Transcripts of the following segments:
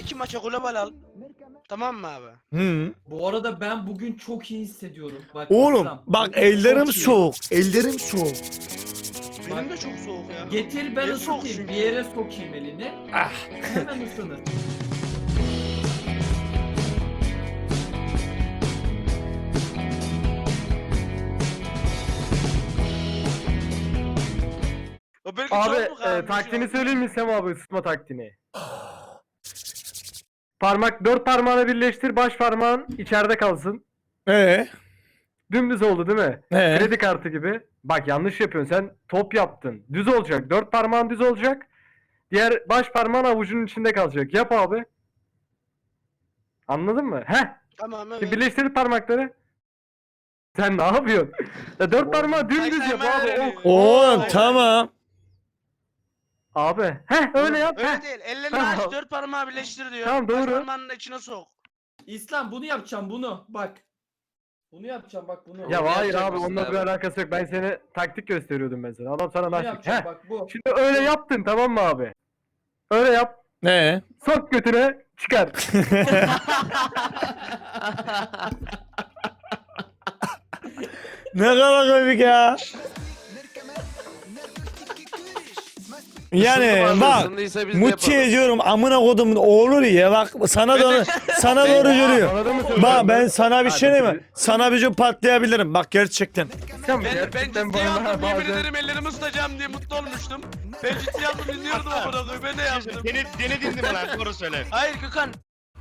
İki maça global al. Tamam mı abi? Hı. Bu arada ben bugün çok iyi hissediyorum. Bak, Oğlum İslam, bak bugün ellerim çok iyi. soğuk. Ellerim soğuk. Benim de çok soğuk ya. Getir ben Ne soğuk ısıtayım. çünkü. Bir yere sokayım elini. Ah. Hemen ısınır. O Abi çok mu e, taktiğini söyleyeyim mi Sem abi ısıtma taktiğini? Parmak dört parmağını birleştir baş parmağın içeride kalsın. Ee, Dümdüz oldu değil mi? ee. Kredi kartı gibi. Bak yanlış yapıyorsun sen top yaptın. Düz olacak. Dört parmağın düz olacak. Diğer baş parmağın avucunun içinde kalacak. Yap abi. Anladın mı? Heh. Tamam Şimdi evet. birleştir parmakları. Sen ne yapıyorsun? Ya dört parmağı dümdüz yap abi. ok. Oğlum tamam. Abi. Heh öyle yap. Öyle heh. değil. Ellerini Tamam. aç dört parmağı birleştir diyor. Tamam, Baş doğru. parmağının içine sok. İslam bunu yapacağım bunu. Bak. Bunu yapacağım bak bunu. Ya Bunu hayır yapacak abi mısın onunla bir abi? alakası yok. Ben seni taktik gösteriyordum ben sana. Adam sana Bunu nasıl? yapacağım Heh. bak bu. Şimdi öyle yaptın tamam mı abi? Öyle yap. Ee. Sok götüne çıkar. ne kadar komik ya. Yani bak muti ediyorum amına kodumun oğlu ya bak sana doğru sana doğru yürüyor. Bak ben sana bir şey mi? Sana bir gün patlayabilirim bak gerçekten. Sen Ben, ben gerçekten ciddiye aldım yemin ederim ellerimi ısıtacağım diye mutlu olmuştum. Ben ciddiye aldım dinliyordum o konuda ben de yaptım. Dene, denedin mi lan? Doğru söyle. Hayır Gökhan.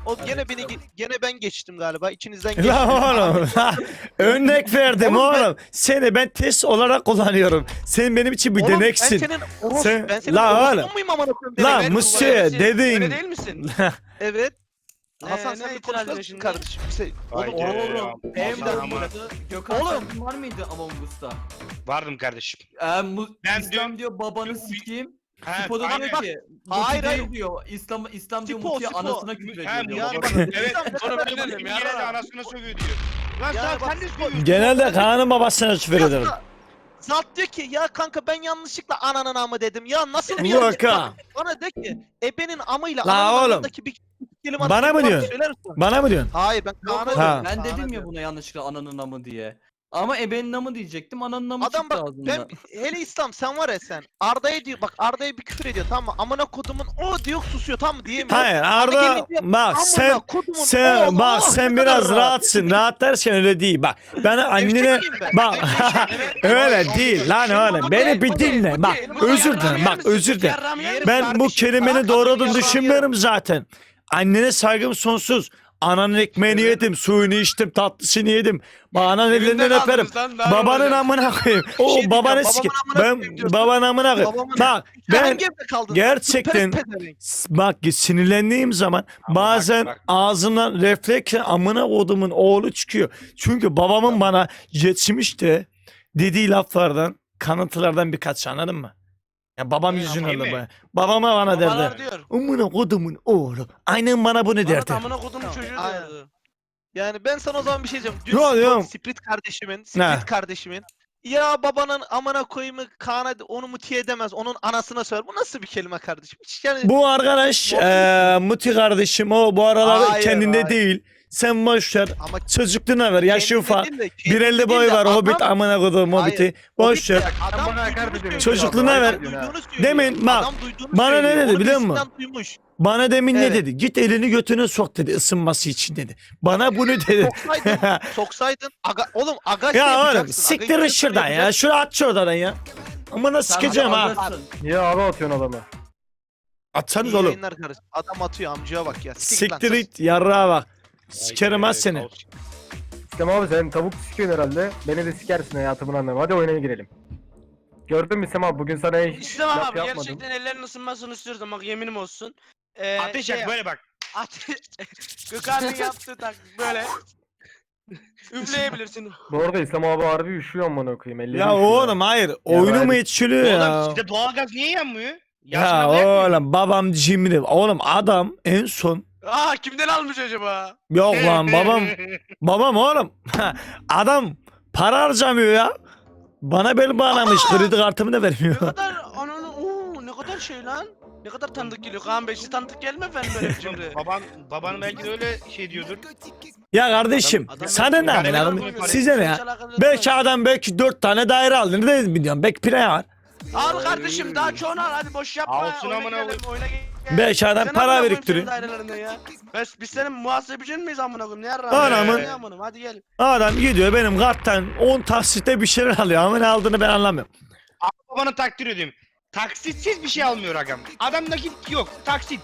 O gene beni gene ben geçtim galiba. İçinizden geçtim. La oğlum örnek verdim Oğlum oğlum. Seni ben test olarak kullanıyorum. Sen benim için bir Oğlum, deneksin. Ben senin oros, Sen- ben senin La orospun oğlum. muyum amına koyayım? Lan Demek- Musi Öyle dedin. değil misin? Evet. Ne- Hasan ne sen bir ediyorsun şimdi? kardeşim. Sen- Oğlum Haydi. Oğlum. Hem Aman, aman. Among Gökhan Oğlum. sen var mıydı Among Us'ta? Vardım kardeşim. Ee, mu Ben İslam diyor babanı sikeyim. Ha, Tipo da aynen. diyor ki Hayır, hayır. diyor. İslam İslam diyor Tipo, Muti'ye tipo. anasına küfür ediyor diyor. Yani baba. bak, Evet. Ya. yine de anasını sövüyor diyor. Lan Yani sen, bak, sen de sövüyorsun. Genelde Kaan'ın babasına küfür ederim. Zat- Zat diyor ki ya kanka ben yanlışlıkla ananın amı dedim. Ya nasıl bir Yok ha. Bana de ki ebenin amıyla La ananın oğlum. amındaki bir kelime Bana mı diyorsun? Söyler misin? Bana mı diyorsun? Hayır ben Kaan'a Ha. diyorum, Ben Kaan'a dedim ya diyorum. buna yanlışlıkla ananın amı diye. Ama ebenin amı diyecektim. Ananın amı Adam çıktı bak ağzından. ben hele İslam sen var ya sen Arda'ya diyor bak Arda'ya bir küfür ediyor tamam mı? Amına kodumun o diyor susuyor tamam mı diyemiyor. Hayır Arda bak amına sen kodumun sen oğlu, bak oh, sen ne kadar biraz rahat. rahatsın. Rahat derken öyle değil bak. Ben annene Gevşek miyim ben? bak öyle değil lan oğlum. Beni bir dinle. Bak özür dilerim bak özür dilerim. Ben bu kelimenin doğru olduğunu düşünmüyorum zaten. Annene saygım sonsuz. Ananın ekmeğini yedim, suyunu içtim, tatlısını yedim. Babanın ellerinden Evinden öperim. aldınız lan, daha ne Babanın olacak? amına koyayım. şey O diyeceğim, babanı amına Ben koyayım diyorsun. babanın amına koyayım. Babamın- Bak Sen ben hangi evde kaldın? gerçekten Pes pezevenk. S- Bak sinirlendiğim zaman Ama bazen bak, ağzımdan refleksle amına kodumun oğlu çıkıyor. Çünkü babamın bana geçmiş de dediği laflardan kanıtlardan birkaç anladın mı? Ya babam Ee, yüzünden ama iyi mi? Babama bana Babalar derdi. diyor. Amına kodumun oğlu. Aynen bana bunu Bana derdi. da amına kodum çocuğu Aynen. diyordu. Yani ben sana o zaman bir şey diyeceğim. Dün Split- yok. Split kardeşimin, Split Ne? kardeşimin ya babanın amına koyayım Kaan'a onu mutiye edemez. Onun anasına söyler. Bu nasıl bir kelime kardeşim? Hiç yani Bu arkadaş eee Muti kardeşim o bu aralar Hayır, kendinde hayır. değil. Sen boş ver. ama Çocukluğuna ver. Yaşı ufak. değil de- kendinde 1.50 boy var. adam- Hobbit amına kodum Hayır, Hobbit'i. Boş Hobbit ver. Çocukluğuna ver. Demin bak, bana ne dedi biliyor musun? Bana demin Evet. ne dedi? Git elini götüne sok dedi ısınması için dedi. Bana bunu dedi. Soksaydın, soksaydın. Aga, oğlum aga şey ya oğlum siktirin şuradan ya. Şunu at şuradan ya. Amına sikeceğim ha. Niye abi atıyorsun adamı? Atsanız oğlum. Adam atıyor amcaya bak ya. Siktir it yarrağa bak. Sikerim ha seni. kaos. İstem abi sen tavuk sikiyorsun herhalde. Beni de sikersin hayatımın anlamı. Hadi oyuna girelim. Gördün mü İstem abi bugün sana hiç İslam laf abi yapmadım. gerçekten ellerinin ısınmasını istiyoruz ama yeminim olsun. Ee, Ateş şey yak böyle bak. Ateş. Gökhan'ın yaptığı taktik böyle. Üfleyebilirsin. Bu arada İstem abi harbi üşüyor amına koyayım. Elleri Ya üşüyor. oğlum hayır. Oyunu mu hadi. içiliyor ya? Oğlum sizde doğalgaz niye yanmıyor? Ya Yaşmadı yakmıyor. oğlum babam cimri. Oğlum adam en son Aa kimden almış acaba? Yok lan babam babam oğlum adam para harcamıyor ya. Bana bel bağlamış kredi kartımı da Ne vermiyor. kadar ananı ooo ne kadar şey lan. Ne kadar tanıdık geliyor Kaan Bey siz tanıdık gelme efendim böyle cümle. Baban, baban belki de öyle şey diyordur. Ya kardeşim Adam- sana ne Yani? Size ne ya? Belki adam belki dört tane daire aldı. Ne biliyorum? Belki playa var. Al kardeşim daha çoğunu al hadi boş yapma. Alsın oyuna amına girelim, koyayım. oyuna gel. Belki adam para biriktiriyor. ya. Biz, biz senin muhasebecin miyiz amına koyayım? Ne yarra? Anamın- Ne amınım? Hadi gel. Adam gidiyor benim karttan 10 taksitte bir şeyler alıyor. Ama ne aldığını ben anlamıyorum. Babanı takdir ediyorum. Taksitsiz bir şey almıyor agam. Adam nakit yok. Taksit.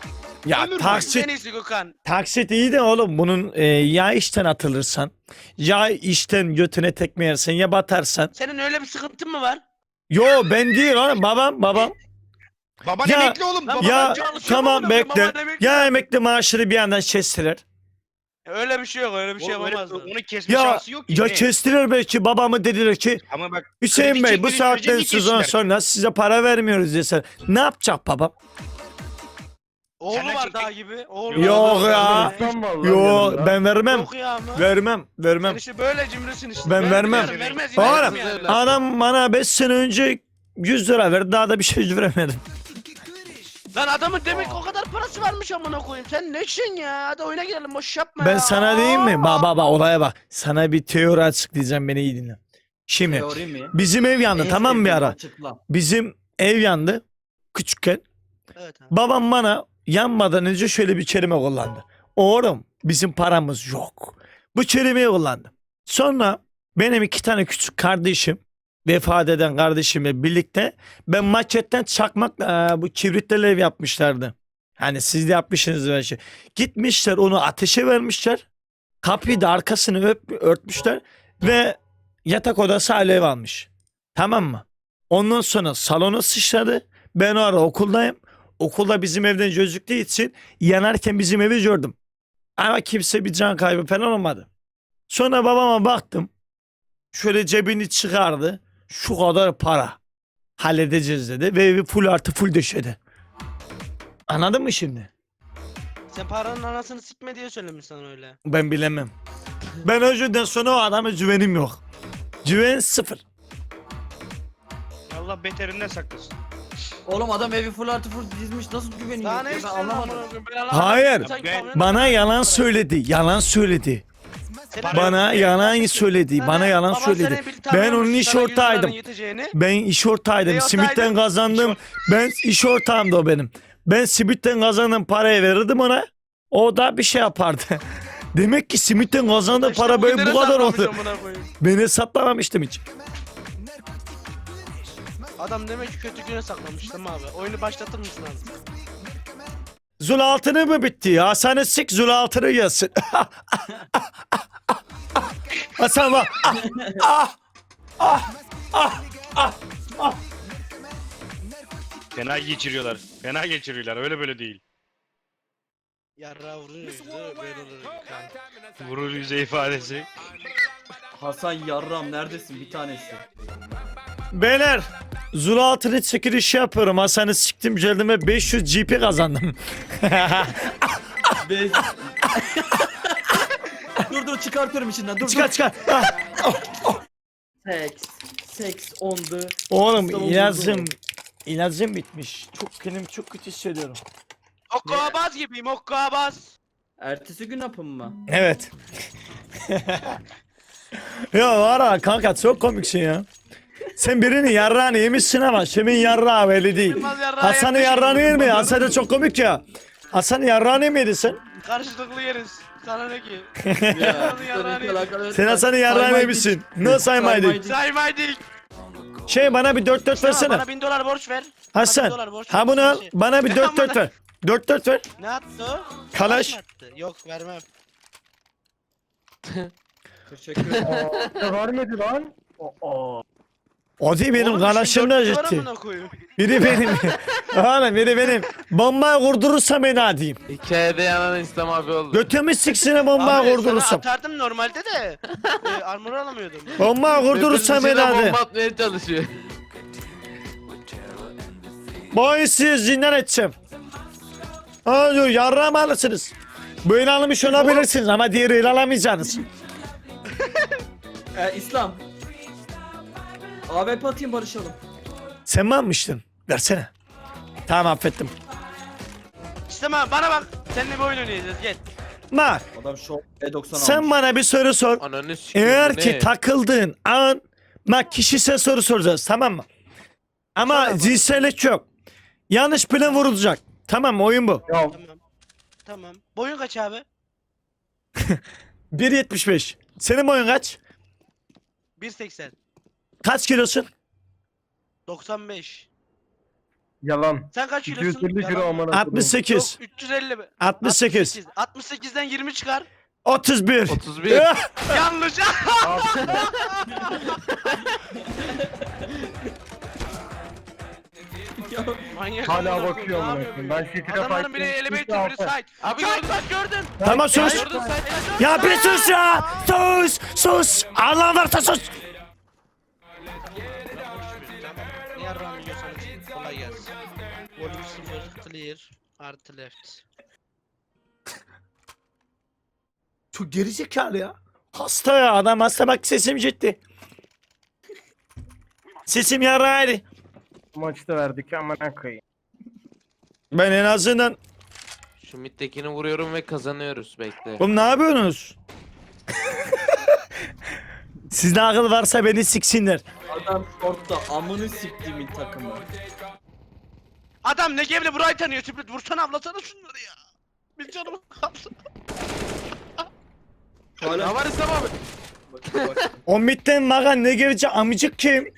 Ya Ömür taksit En iyisi Gökhan. Taksit iyi de oğlum bunun e, ya işten atılırsan ya işten götüne tekme yersen ya batarsan. Senin öyle bir sıkıntın mı var? Yo ben değil oğlum babam babam. Baban Ya- emekli oğlum. Lan ya baban çalışıyor tamam amına koyayım, bekle. baban emekli. Ya emekli maaşını bir yandan kestirir. Öyle bir şey yok öyle bir şey Oğlum, öyle- yapamazdı. Onu kesme Ya şansı yok ki. ya ne? kestirir belki babamı dediler ki Ama bak Hüseyin kredi Bey bu çekmediği saatten niye sonra kestiler? sonra size para vermiyoruz deseler. Ne yapacak babam? Oğlu Senden var çok- daha gibi. Oğlu Yok var. ya. İslam var lan Yo yanında. ben vermem. Yok ya ama. Vermem vermem. Sen işte böyle cimrisin işte. Ben vermem. biliyorum, Vermez Oğlum, yani. Adam bana 5 sene önce 100 lira verdi daha da bir şey veremedim. Lan adamın demek o kadar parası varmış amına koyayım. Sen nesin ya? Hadi oyuna girelim boş yapma Ben ya. sana diyeyim mi? Bak bak bak olaya bak. Sana bir teori açıklayacağım beni iyi dinle. Şimdi Teori mi? bizim ev yandı En tamam mı bir sevdiğim ara? Açıkla. Bizim ev yandı küçükken. Evet abi. Babam bana yanmadan önce şöyle bir kelime kullandı. Oğlum bizim paramız yok. Bu kelimeyi kullandı. Sonra benim iki tane küçük kardeşim vefat eden kardeşimle birlikte ben maketten çakmak eee, bu kibritlerle ev yapmışlardı. Hani siz de yapmışsınız böyle şey. Gitmişler onu ateşe vermişler. Kapıyı da arkasını öp, örtmüşler ve yatak odası alev almış. Tamam mı? Ondan sonra salona sıçradı. Ben o ara okuldayım. Okulda bizim evden gözüktüğü için yanarken bizim evi gördüm. Ama kimse bir can kaybı falan olmadı. Sonra babama baktım. Şöyle cebini çıkardı. Şu kadar para. Halledeceğiz dedi. Ve evi full artı full döşedi. Anladın mı şimdi? Sen paranın anasını sikme diye söylemiş sana öyle. Ben bilemem. Ben o yüzden sonra o adama güvenim yok. Güven sıfır. Allah beterinden saklasın. Oğlum adam evi full artı full dizmiş nasıl güveniyor? Daha ne ben istiyorsun anlamadım. Ben anlamadım. Hayır. Sen Bana yalan söyledi. Yalan söyledi. Bana yalan söyledi. Bana yalan söyledi. Ben onun iş ortağıydım. Ben iş ortağıydım. Simitten ortağıydın? kazandım. Ben iş ortağımdı o benim. Ben simitten kazandığım parayı verirdim ona. O da bir şey yapardı. Demek ki simitten kazandığı para böyle bu kadar oldu. Ben hesaplamamıştım hiç. Adam demek ki kötü güne saklamış değil mi abi? Oyunu başlatır mısın abi? Zul altını mı bitti ya? Hasan'ı sik zul altını gelsin. Hasan bak. Fena geçiriyorlar. Fena geçiriyorlar. Öyle böyle değil. Yarra vurur yüzü böyle olur. kanka. Vurur yüze ifadesi. Hasan yarram neredesin bir tanesi? Beyler zul altını çekilişi yapıyorum. Hasan'ı siktim cildime 500 GP kazandım. Bez... dur dur çıkartıyorum içinden dur çıkar dur. çıkar. Ah. Sex. Sex on the... Oğlum ilacım ilacım bitmiş. Çok kendimi çok kötü hissediyorum. Okko Abbas gibiyim Okko Abbas. Ertesi gün yapım mı? Evet. ya var ha kanka çok komiksin ya. Sen birinin yarrağını yemişsin ama kimin yarrağı belli değil. Yılmaz yarrağı Hasan'ın yarrağını yer mi? Hasan da çok komik ya. Hasan'ın yarrağını yemedin sen. Karşılıklı yeriz. Sana ne ki? Ya, Hasan'ın yarrağını konuyla alakalı- Sen Hasan'ın yarrağını yemişsin. Ne saymaydık? Saymaydık. Şey bana bir 4-4 Tamam, versene. Bana bin dolar borç ver. Bana bin Hasan. dolar borç Ha bunu al. Şey. Bana bir Ya 4-4 bana- ver. 4-4 ver. Ne attı o? Kalaş. Mı attı? Yok vermem. Teşekkür ederim. Aa, vermedi lan. Aa. O değil benim Oğlum, kardeşim da işin dört ciddi. Biri benim. Oğlum biri benim. Bombayı kurdurursam ben adiyim. Hikayede yanan İslam abi oldu. Götümü siksine bombayı Abi sana atardım normalde de. e, armor alamıyordum. Bombayı kurdurursam ben Birbirinin içine adiyim. bomba atmaya çalışıyor. İşi zindan edeceğim. Aa diyor yarrağımı alırsınız. El almış olabilirsiniz ama diğeri el alamayacaksınız. Ee, İslam. AWP atayım barışalım. Sen mi almıştın? Versene. Tamam affettim. İstemem bana bak. Seninle bir oyun oynayacağız gel. Bak Adam şu E90 sen bana bir soru sor. Ananı sikeyim. Eğer bu ki ne? takıldığın an bak kişisel soru soracağız tamam mı? Ama cinsellik yok. Yanlış plan vurulacak. Tamam mı? Oyun bu. Ya Tamam. Tamam. Boyun kaç abi? 1.75. Senin boyun kaç? 1.80. Kaç kilosun? 95. yalan. Sen kaç kilosun? 250 kilo Yalan mı? amına koyayım. 68. Yok 350 mi? 68. 68'den 20 çıkar. 31. 31. Yanlış. Manyak. Hala amına bakıyor koyayım, amına ne koyayım. yapıyor Ben şekilde Adamların biri elevator biri side. Abi gördün. bak gördün. Tamam sus. Gördün. Ya bir sus ya. Sus. Sus. Allah varsa sus. Ne yarrağını yiyorsanız kolay gelsin. Volume 0 clear artı left. Çok gerizekalı ya. Hasta ya adam hasta bak sesim ciddi. Sesim yaraydı. Da verdik amına koyayım. Ben en azından Şu mittekini vuruyorum ve kazanıyoruz bekle. Oğlum ne yapıyorsunuz? Sizde akıl varsa beni siksinler. Adam shortta amını siktiğimin takımı. Adam ne gevle burayı tanıyor Split vursana ablasana şunları ya. Bir canım kaldı. Hala Ne var İslam abi? bak, bak. O mitten magan ne gevici amcık kim?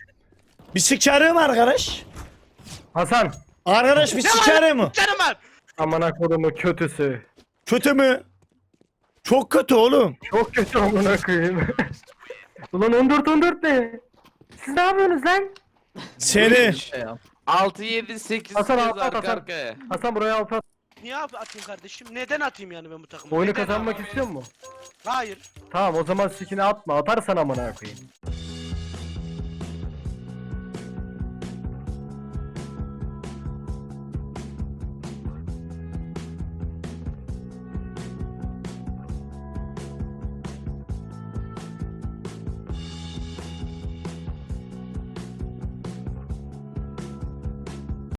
Bir sikarım arkadaş. Hasan. Arkadaş bir sikarım mı? Canım var. Amına kodumu kötüsü. Kötü mü? Çok kötü oğlum. Çok kötü amına koyayım. Ulan 14 14 ne? Siz ne yapıyorsunuz lan? Seni. Şey ya. 6 7 8 Hasan, Hasan, arka Hasan. arkaya. Hasan buraya alt at. Niye abi atayım kardeşim? Neden atayım yani ben bu takımı? Oyunu Neden kazanmak abi? istiyor musun? Hayır. Tamam o zaman sikini atma. Atarsan amına koyayım.